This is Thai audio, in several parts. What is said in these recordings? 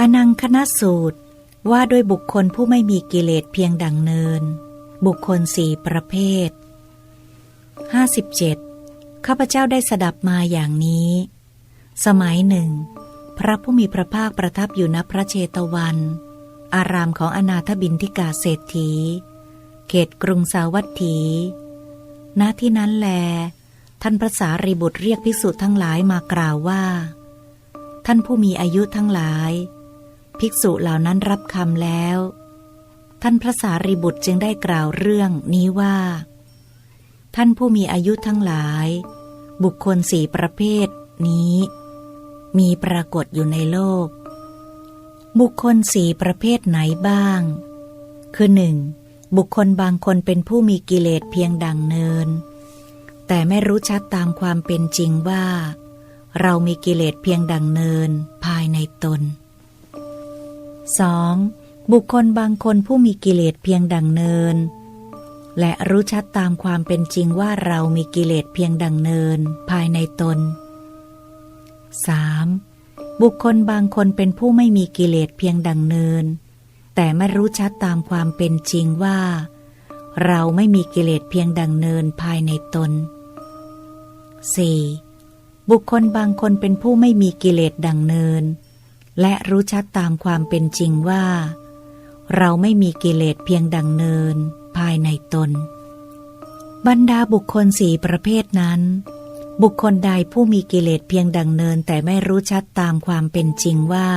อนังคณสูตรว่าด้วยบุคคลผู้ไม่มีกิเลสเพียงดังเนิน บุคคลสี่ประเภท 57. ข้าพเจ้าได้สดับมาอย่างนี้ สมัยหนึ่ง พระผู้มีพระภาคประทับอยู่ณพระเชตวัน อารามของอนาถบินทิกาเศรษฐี เขตกรุงสาวัตถี ณที่นั้นแล ท่านพระสารีบุตรเรียกภิกษุทั้งหลายมากล่าวว่า ท่านผู้มีอายุทั้งหลาย ภิกษุเหล่านั้นรับคำแล้ว ท่านพระสารีบุตรจึงได้กล่าวเรื่องนี้ว่า ท่านผู้มีอายุทั้งหลาย บุคคลสี่ประเภทนี้ มีปรากฏอยู่ในโลก บุคคลสี่ประเภทไหนบ้าง คือหนึ่งบุคคลบางคนเป็นผู้มีกิเลสเพียงดังเนิน แต่ไม่รู้ชัดตามความเป็นจริงว่า เรามีกิเลสเพียงดังเนินภายในตน 2. บุคคลบางคนผู้มีกิเลสเพียงดังเนิน และรู้ชัดตามความเป็นจริงว่าเรามีกิเลสเพียงดังเนินภายในตน 3. บุคคลบางคนเป็นผู้ไม่มีกิเลสเพียงดังเนิน แต่ไม่รู้ชัดตามความเป็นจริงว่า เราไม่มีกิเลสเพียงดังเนินภายในตน 4. บุคคลบางคนเป็นผู้ไม่มีกิเลสดังเนิน และรู้ชัดตามความเป็นจริงว่า เราไม่มีกิเลสเพียงดังเนินภายในตน บรรดาบุคคลสี่ประเภทนั้น บุคคลใดผู้มีกิเลสเพียงดังเนินแต่ไม่รู้ชัดตามความเป็นจริงว่า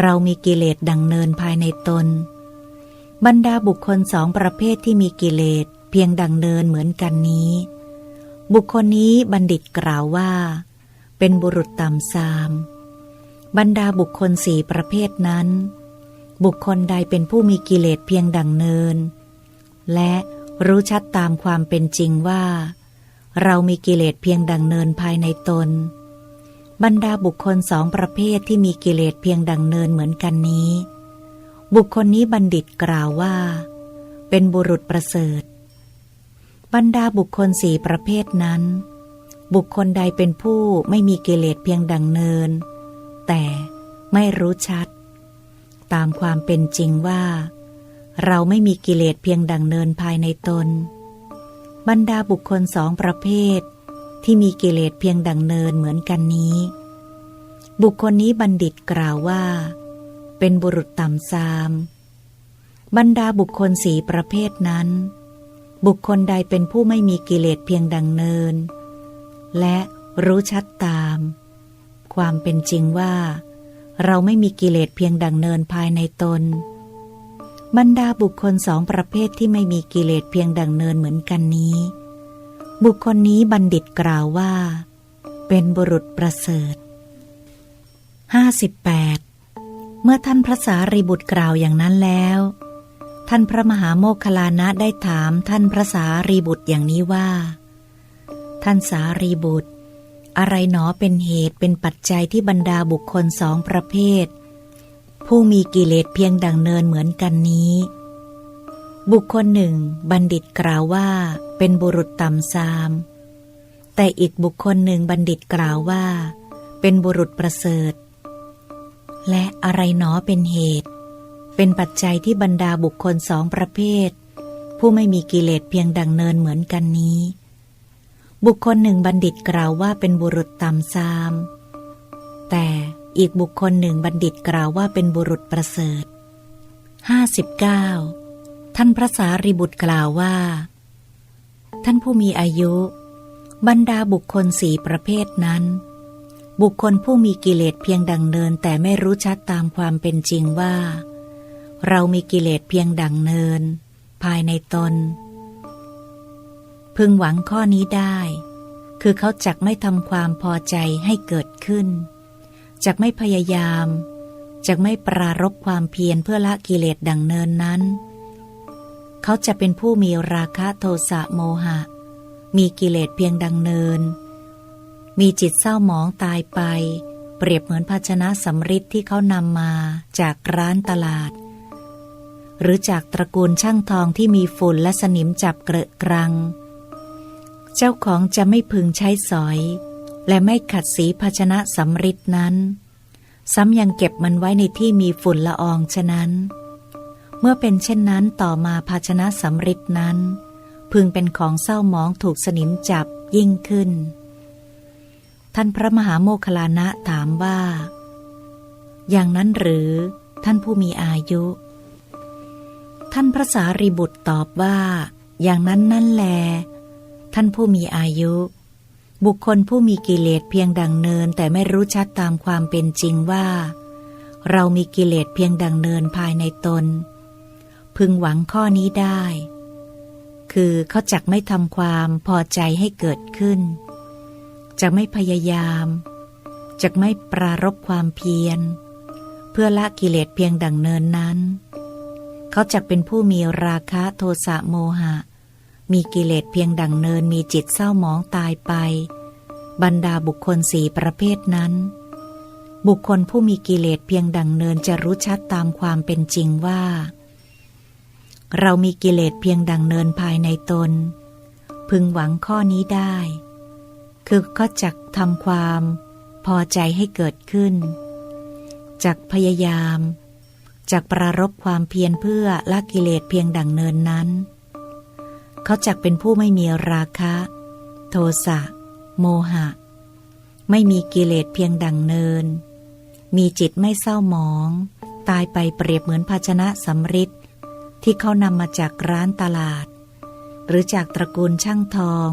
เรามีกิเลสดังเนินภายในตน บรรดาบุคคลสองประเภทที่มีกิเลสเพียงดังเนินเหมือนกันนี้ บุคคลนี้บัณฑิตกล่าวว่า เป็นบุรุษต่ำซาม บรรดาบุคคลสี่ประเภทนั้น บุคคลใดเป็นผู้มีกิเลสเพียงดังเนิน และรู้ชัดตามความเป็นจริงว่า เรามีกิเลสเพียงดังเนินภายในตน บรรดาบุคคลสองประเภทที่มีกิเลสเพียงดังเนินเหมือนกันนี้ บุคคลนี้บัณฑิตกล่าวว่า เป็นบุรุษประเสริฐ บรรดาบุคคลสี่ประเภทนั้น บุคคลใดเป็นผู้ไม่มีกิเลสเพียงดังเนิน แต่ไม่รู้ชัด ตามความเป็นจริงว่า เราไม่มีกิเลสเพียงดังเนินภายในตน บรรดาบุคคลสองประเภท ที่มีกิเลสเพียงดังเนินเหมือนกันนี้ บุคคลนี้บัณฑิตกล่าวว่า เป็นบุรุษต่ำซาม บรรดาบุคคลสีประเภทนั้น บุคคลใดเป็นผู้ไม่มีกิเลสเพียงดังเนิน และรู้ชัดตาม ความเป็นจริงว่า เราไม่มีกิเลสเพียงดังเนินภายในตน บรรดาบุคคลสองประเภทที่ไม่มีกิเลสเพียงดังเนินเหมือนกันนี้ บุคคลนี้บัณฑิตกล่าวว่า เป็นบุรุษประเสริฐ 58 เมื่อท่านพระสารีบุตรกล่าวอย่างนั้นแล้ว ท่านพระมหาโมคคลานะได้ถามท่านพระสารีบุตรอย่างนี้ว่า ท่านสารีบุตร อะไรหนอเป็นเหตุเป็นปัจจัยที่บรรดาบุคคลสองประเภท ผู้มีกิเลสเพียงดังเนินเหมือนกันนี้ บุคคลหนึ่ง บัณฑิตกล่าวว่า เป็นบุรุษต่ำซาม แต่อีกบุคคลหนึ่งบัณฑิตกล่าวว่า เป็นบุรุษประเสริฐ และอะไรหนอเป็นเหตุ เป็นปัจจัยที่บรรดาบุคคลสองประเภท ผู้ไม่มีกิเลสเพียงดังเนินเหมือนกันนี้ บุคคลหนึ่งบัณฑิตกล่าวว่าเป็นบุรุษต่ำซาม แต่อีกบุคคลหนึ่งบัณฑิตกล่าวว่าเป็นบุรุษประเสริฐ 59 ท่านพระสารีบุตรกล่าวว่า ท่านผู้มีอายุ บรรดาบุคคลสี่ประเภทนั้น บุคคลผู้มีกิเลสเพียงดังเนิน แต่ไม่รู้ชัดตามความเป็นจริงว่า เรามีกิเลสเพียงดังเนิน ภายในตน พึงหวังข้อนี้ได้ คือเขาจักไม่ทำความพอใจให้เกิดขึ้น จักไม่พยายาม จักไม่ปรารบความเพียรเพื่อละกิเลสดังเนินนั้น เขาจะเป็นผู้มีราคะโทสะโมหะ มีกิเลสเพียงดังเนิน มีจิตเศร้าหมองตายไป เปรียบเหมือนภาชนะสำริดที่เขานำมาจากร้านตลาดหรือจากตระกูลช่างทองที่มีฝุ่นและสนิมจับเกลอะกรัง เจ้าของจะไม่พึงใช้สอย และไม่ขัดสีภาชนะสำริดนั้น ซ้ำยังเก็บมันไว้ในที่มีฝุ่นละอองฉะนั้น เมื่อเป็นเช่นนั้นต่อมาภาชนะสำริดนั้น พึงเป็นของเศร้าหมองถูกสนิมจับยิ่งขึ้น ท่านพระมหาโมคคลานะถามว่า อย่างนั้นหรือท่านผู้มีอายุ ท่านพระสารีบุตรตอบว่า อย่างนั้นนั่นแล ท่านผู้มีอายุ บุคคลผู้มีกิเลสเพียงดังเนิน แต่ไม่รู้ชัดตามความเป็นจริงว่า เรามีกิเลสเพียงดังเนินภายในตน พึงหวังข้อนี้ได้ คือเขาจักไม่ทำความพอใจให้เกิดขึ้น จะไม่พยายาม จะไม่ปรารบความเพียร เพื่อละกิเลสเพียงดังเนินนั้น เขาจักเป็นผู้มีราคะโทสะโมหะ มีกิเลสเพียงดังเนินมีจิตเศร้าหมองตายไป บรรดาบุคคลสี่ประเภทนั้น บุคคลผู้มีกิเลสเพียงดังเนินจะรู้ชัดตามความเป็นจริงว่า เรามีกิเลสเพียงดังเนินภายในตน พึงหวังข้อนี้ได้ คือก็จักทำความพอใจให้เกิดขึ้น จักพยายามจักปรารบความเพียรเพื่อละกิเลสเพียงดังเนินนั้น เขาจักเป็นผู้ไม่มีราคะ โทสะ โมหะ ไม่มีกิเลสเพียงดังเนิน มีจิตไม่เศร้าหมอง ตายไปเปรียบเหมือนภาชนะสำริดที่เขานำมาจากร้านตลาด หรือจากตระกูลช่างทอง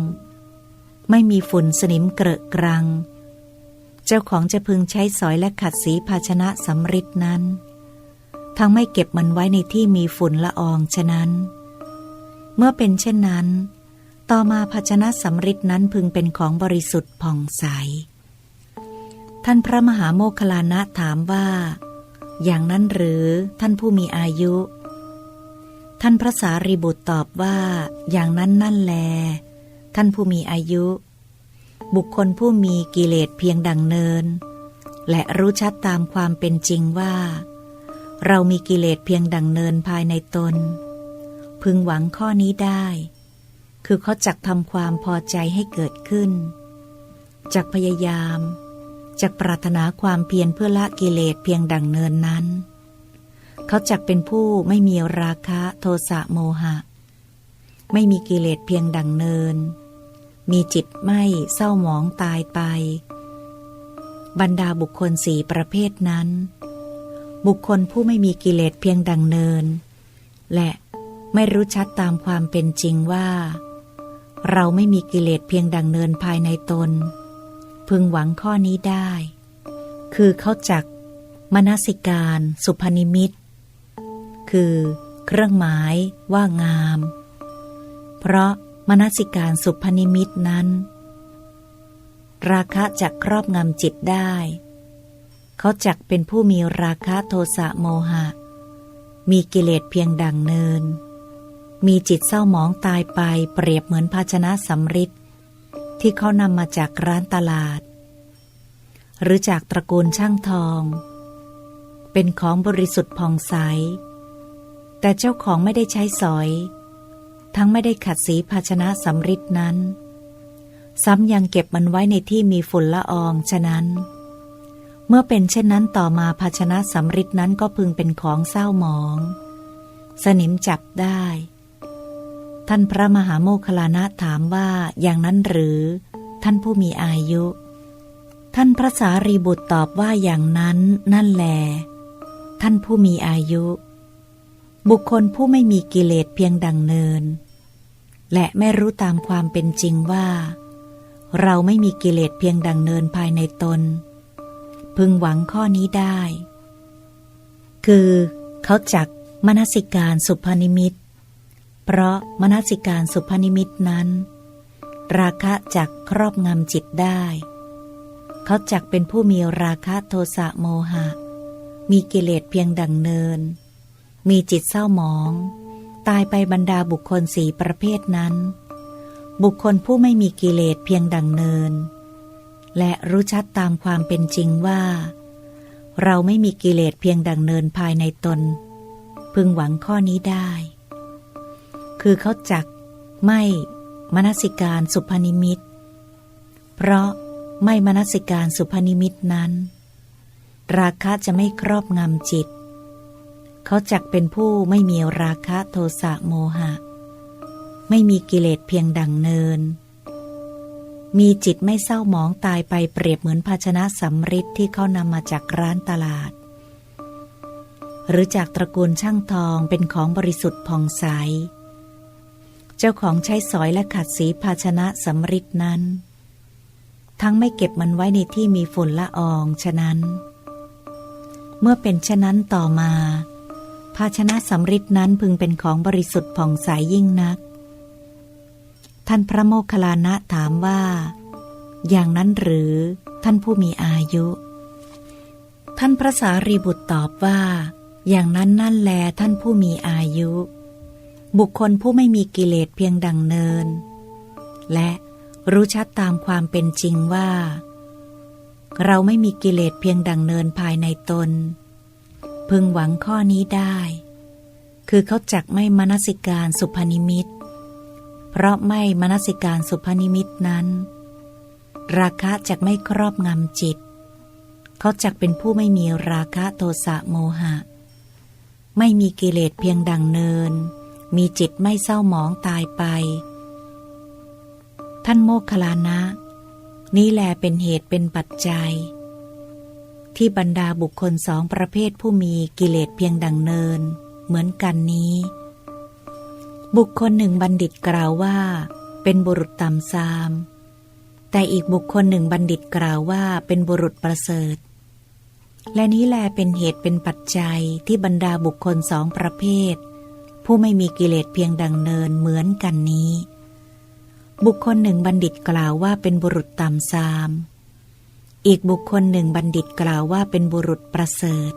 ไม่มีฝุ่นสนิมเกรอะกรัง เจ้าของจะพึงใช้สอยและขัดสีภาชนะสำริดนั้น ทั้งไม่เก็บมันไว้ในที่มีฝุ่นละอองฉะนั้น เมื่อเป็นเช่นนั้น ต่อมาภาชนะสำริดนั้นพึงเป็นของบริสุทธิ์ผ่องใส ท่านพระมหาโมคลานะถามว่า อย่างนั้นหรือท่านผู้มีอายุ ท่านพระสารีบุตรตอบว่า อย่างนั้นนั่นแล ท่านผู้มีอายุ บุคคลผู้มีกิเลสเพียงดังเนิน และรู้ชัดตามความเป็นจริงว่า เรามีกิเลสเพียงดังเนินภายในตน พึงหวังข้อนี้ได้ คือเขาจักทำความพอใจให้เกิดขึ้น จักพยายาม จักปรารถนาความเพียรเพื่อละกิเลสเพียงดังเนินนั้น เขาจักเป็นผู้ไม่มีราคะโทสะโมหะ ไม่มีกิเลสเพียงดังเนิน มีจิตไม่เศร้าหมองตายไป บรรดาบุคคลสี่ประเภทนั้น บุคคลผู้ไม่มีกิเลสเพียงดังเนิน และ ไม่รู้ชัดตามความเป็นจริงว่า เราไม่มีกิเลสเพียงดังเนินภายในตน พึงหวังข้อนี้ได้ คือเขาจักมนสิการ สุพนิมิต คือ เครื่องหมายว่างาม เพราะมนสิการสุพนิมิตนั้น ราคะจะครอบงำจิตได้ เขาจักเป็นผู้มีราคะโทสะโมหะ มีกิเลสเพียงดังเนิน มีจิตเศร้าหมองตายไปเปรียบเหมือนภาชนะสำริดที่เขานำมาจากร้านตลาด หรือจากตระกูลช่างทอง เป็นของบริสุทธิ์ผ่องใส แต่เจ้าของไม่ได้ใช้สอย ทั้งไม่ได้ขัดสีภาชนะสำริดนั้น ซ้ำยังเก็บมันไว้ในที่มีฝุ่นละอองฉะนั้น เมื่อเป็นเช่นนั้นต่อมาภาชนะสำริดนั้นก็พึงเป็นของเศร้าหมอง สนิมจับได้ ท่านพระมหาโมคลานะถามว่าอย่างนั้นหรือ ท่านผู้มีอายุ ท่านพระสารีบุตรตอบว่าอย่างนั้นนั่นแล ท่านผู้มีอายุ บุคคลผู้ไม่มีกิเลสเพียงดังเนิน และไม่รู้ตามความเป็นจริงว่า เราไม่มีกิเลสเพียงดังเนินภายในตน พึงหวังข้อนี้ได้ คือ เขาจักมนสิการสุภนิมิต เพราะมนสิการสุภนิมิตนั้น ราคะจักครอบงำจิตได้ เขาจักเป็นผู้มีราคะโทสะโมหะ มีกิเลสเพียงดังเนิน มีจิตเศร้าหมอง ตายไปบรรดาบุคคลสี่ประเภทนั้น บุคคลผู้ไม่มีกิเลสเพียงดังเนิน และรู้ชัดตามความเป็นจริงว่า เราไม่มีกิเลสเพียงดังเนินภายในตน พึงหวังข้อนี้ได้ คือเขาจักไม่มนสิการสุพนิมิต เพราะไม่มนสิการสุพนิมิตนั้น ราคะจะไม่ครอบงำจิต เขาจักเป็นผู้ไม่มีราคะโทสะโมหะ ไม่มีกิเลสเพียงดังเนิน มีจิตไม่เศร้าหมองตายไปเปรียบเหมือนภาชนะสำริดที่เขานำมาจากร้านตลาด หรือจากตระกูลช่างทองเป็นของบริสุทธิ์ผ่องใส เจ้าของใช้สอยและขัดสีภาชนะสำริดนั้น ทั้งไม่เก็บมันไว้ในที่มีฝุ่นละอองฉะนั้น เมื่อเป็นเช่นนั้นต่อมา ภาชนะสำริดนั้นพึงเป็นของบริสุทธิ์ผ่องใสยยิ่งนัก ท่านพระโมคคัลลานะถามว่า อย่างนั้นหรือท่านผู้มีอายุ ท่านพระสารีบุตรตอบว่า อย่างนั้นนั่นแลท่านผู้มีอายุ บุคคลผู้ไม่มีกิเลสเพียงดังเนิน และรู้ชัดตามความเป็นจริงว่า เราไม่มีกิเลสเพียงดังเนินภายในตน พึงหวังข้อนี้ได้ คือเขาจักไม่มนสิการสุพนิมิต เพราะไม่มนสิการสุพนิมิตนั้น ราคะจักไม่ครอบงำจิต เขาจักเป็นผู้ไม่มีราคะโทสะโมหะ ไม่มีกิเลสเพียงดังเนิน มีจิตไม่เศร้าหมองตายไป ท่านโมคคลานะ นี่แลเป็นเหตุเป็นปัจจัย ที่บรรดาบุคคลสองประเภทผู้มีกิเลสเพียงดังเนิน เหมือนกันนี้ บุคคลหนึ่งบัณฑิตกล่าวว่า เป็นบุรุษต่ำซาม แต่อีกบุคคลหนึ่งบัณฑิตกล่าวว่าเป็นบุรุษประเสริฐและนี้แลเป็นเหตุเป็นปัจจัยที่บรรดาบุคคลสองประเภท ผู้ไม่มีกิเลสเพียงดังเนินเหมือนกันนี้ บุคคลหนึ่งบัณฑิตกล่าวว่าเป็นบุรุษต่ำซาม อีกบุคคลหนึ่งบัณฑิตกล่าวว่าเป็นบุรุษประเสริฐ